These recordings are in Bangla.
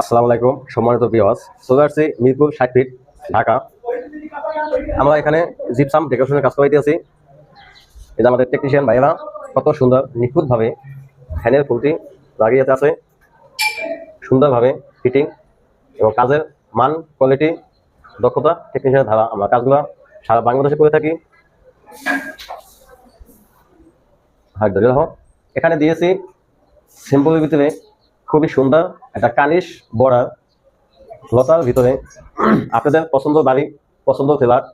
আসসালামু আলাইকুম, সম্মানিত বিওয়াস চলে আসছি মিরপুর ষাট ফিট ঢাকা। আমরা এখানে জিপসাম ডেকোরেশনের কাজ করাইতে আছি যে আমাদের টেকনিশিয়ান ভাইয়েরা, কত সুন্দর, নিখুঁতভাবে ফ্যানের ফুলটি লাগিয়ে আছে সুন্দরভাবে ফিটিং এবং কাজের মান কোয়ালিটি দক্ষতা টেকনিশিয়ানের ধারা। আমরা কাজগুলো সারা বাংলাদেশে করে থাকি। হাত ধরে এখানে দিয়েছি সিম্পলের ভিতরে খুবই সুন্দর একটা কানিশ বর্ডার লতার ভিতরে। আপনাদের পছন্দ বাড়ি, পছন্দ ফ্ল্যাট,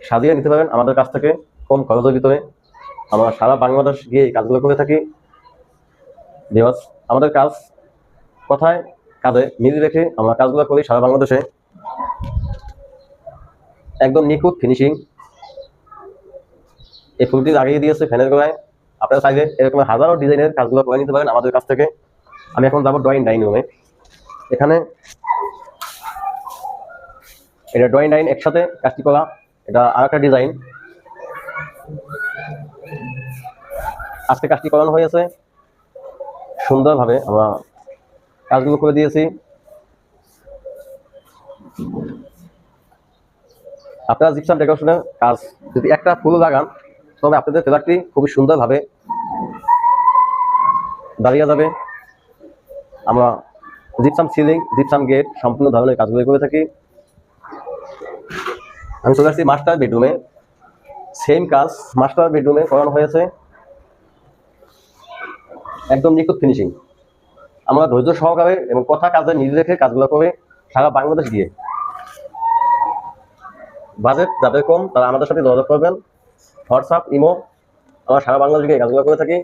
সাজিয়ে নিতে পারেন আমাদের কাছ থেকে কম খরচের ভিতরে। আমরা সারা বাংলাদেশ গিয়ে এই কাজগুলো করে থাকি। বিকজ আমাদের কাজ কথায়? কাজে মিল রেখে আমরা কাজগুলো করি সারা বাংলাদেশে। একদম নিখুঁত ফিনিশিং এই ফুলটি লাগিয়ে দিয়েছে ফ্যানের গোড়ায়। আপনারা চাইলে এরকম হাজারো ডিজাইনের কাজগুলো করে নিতে পারেন আমাদের কাছ থেকে। আমি এখন যাব ড্রয়িং ডাইনিং রুমে এখানে এটা ড্রয়িং ডাইন একসাথে কাজটি করা, এটা আর একটা ডিজাইন আজকে কাজটি করানো হয়েছে। সুন্দরভাবে আমরা কাজগুলো করে দিয়েছি। আপনারা জিপসাম ডেকোরেশনের কাজ, যদি একটা ফুল লাগান, তবে আপনাদের ফ্ল্যাটটি খুবই সুন্দরভাবে দাঁড়িয়ে যাবে। আমরা জিপসাম সিলিং জিপসাম গেট সম্পূর্ণ ধরনের কাজগুলো করে থাকি। আমি চলে আসছি মাস্টার বেডরুমে সেম কাজ মাস্টার বেডরুমে করানো হয়েছে। একদম নিখুঁত ফিনিশিং আমরা ধৈর্য সহকারে এবং কথা কাজে নিজে রেখে কাজগুলো করে সারা বাংলাদেশ দিয়ে বাজেট যাদের কম তারা আমাদের সাথে যোগাযোগ করবেন। হোয়াটসঅ্যাপ ইমো আমরা সারা বাংলাদেশ এই কাজগুলো করে থাকি।